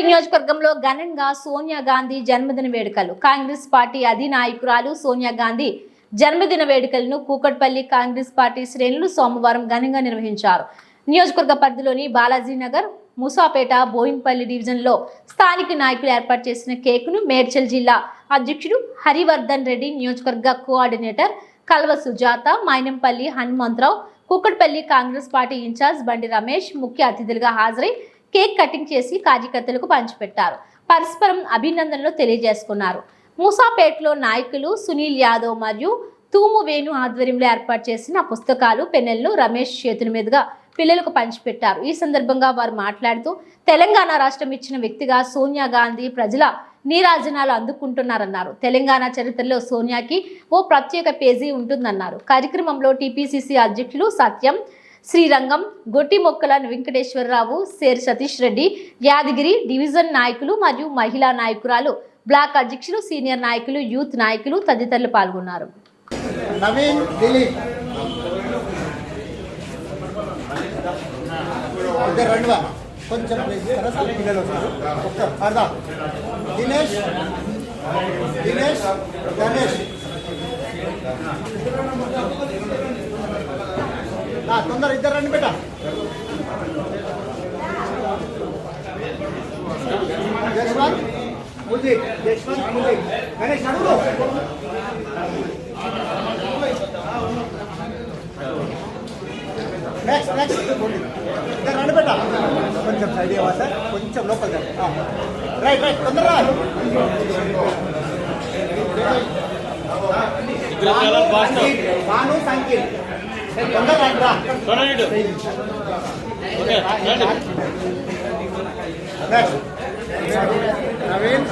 సంగారెడ్డి నియోజకవర్గంలో ఘనంగా సోనియా గాంధీ జన్మదిన వేడుకలు. కాంగ్రెస్ పార్టీ అధినాయకురాలు సోనియా గాంధీ జన్మదిన వేడుకలను కూకట్పల్లి కాంగ్రెస్ పార్టీ శ్రేణులు సోమవారం ఘనంగా నిర్వహించారు. నియోజకవర్గ పరిధిలోని బాలాజీనగర్ ముసాపేట బోయిన్పల్లి డివిజన్లో స్థానిక నాయకులు ఏర్పాటు చేసిన కేకును మేడ్చల్ జిల్లా అధ్యక్షుడు హరివర్ధన్ రెడ్డి నియోజకవర్గ coordinator Kalva Sujatha Mynampally Hanumantharao Kukatpally Congress party in charge Bandi Ramesh ముఖ్య అతిథులుగా హాజరై కేక్ కటింగ్ చేసి కార్యకర్తలకు పంచిపెట్టారు. పరస్పరం అభినందనలు తెలియజేసుకున్నారు. మూసాపేటలో నాయకులు సునీల్ యాదవ్ మరియు తూము వేణు ఆధ్వర్యంలో ఏర్పాటు చేసిన పుస్తకాలు పెన్నెలను రమేష్ చేతుల మీదుగా పిల్లలకు పంచిపెట్టారు. ఈ సందర్భంగా వారు మాట్లాడుతూ తెలంగాణ రాష్ట్రం ఇచ్చిన వ్యక్తిగా సోనియా గాంధీ ప్రజల నీరాజనాలు అందుకుంటున్నారన్నారు. తెలంగాణ చరిత్రలో సోనియాకి ఓ ప్రత్యేక పేజీ ఉంటుందన్నారు. కార్యక్రమంలో టీపీసీసీ అధ్యక్షులు సత్యం శ్రీరంగం గొట్టి మొక్కల వెంకటేశ్వరరావు సేర్ సతీష్ రెడ్డి యాదగిరి డివిజన్ నాయకులు మరియు మహిళా నాయకురాలు బ్లాక్ అధ్యక్షులు సీనియర్ నాయకులు యూత్ నాయకులు తదితరులు పాల్గొన్నారు. నవీన్ దిలీప్. కొంచెం పిల్లలు ఒక్క దినేష్. దినేష్ గణేష్ తొందర ఇద్దరు రండి బిడ్డ. యశ్వంత్ ముజీబ్ యశ్వంత్ ముజీబ్ గణేష్ అడుగు. నెక్స్ట్ నెక్స్ట్ ఇక్కడ రండి పెట్ట కొంచెం సైడ్ ఇవ్వాలి సార్? కొంచెం లోపల రైట్ రైట్ తొందరగా భాను సంకీర్ నవీన్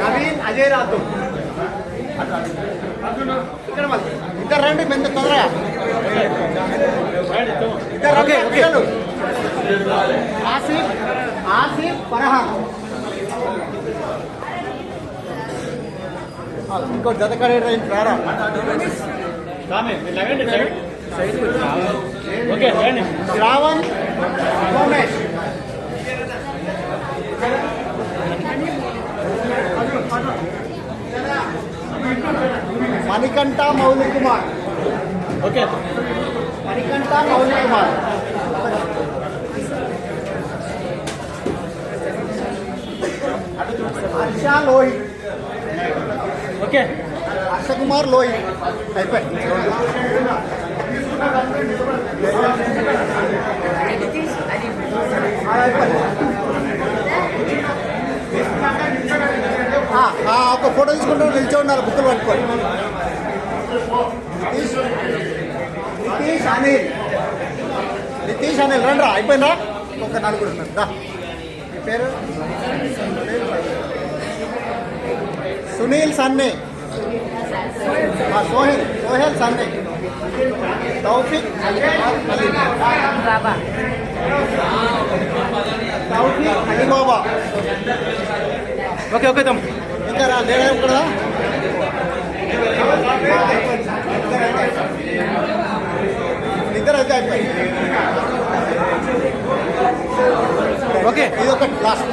నవీన్ అజయ్ రాథోడ్ ఇక్కడ ఇద్దరు రండి మెంత తొందరగా ఇద్దరు రండి. పిల్లలు ఆసిఫ్ ఆసిఫ్ ఫరహాన్ ఇంకోటి జత కడే రారా శ్రావణ్ సోమేష్ మణికంఠ మౌలి కుమార్ ఓకే మణికంఠ మౌలి కుమార్ హర్ష లోహిత్ ఓకే హర్ష కుమార్ లోహిత్ అయిపోయి ఆ, ఆ, ఒక ఫోటో తీసుకుంటూ నిలిచే ఉన్నారు బుక్కులు పట్టుకోండి. నితీష్ నితీష్ అనిల్. నితీష్ అనిల్ రండి రా అయిపోయిందా? ఒక నలుగురు ఉన్నారు రా మీ పేరు? సునీల్ సన్నే. సోహిల్ సోహెల్ సోహెల్ తౌఫిక్ తౌఫిక్ అలీబాబా ఓకే ఓకే తమ్ము ఇంకా రా లేడా ఇక్కడ? ఇద్దరు అయితే అయిపోయి ఓకే ఇది ఒక లాస్ట్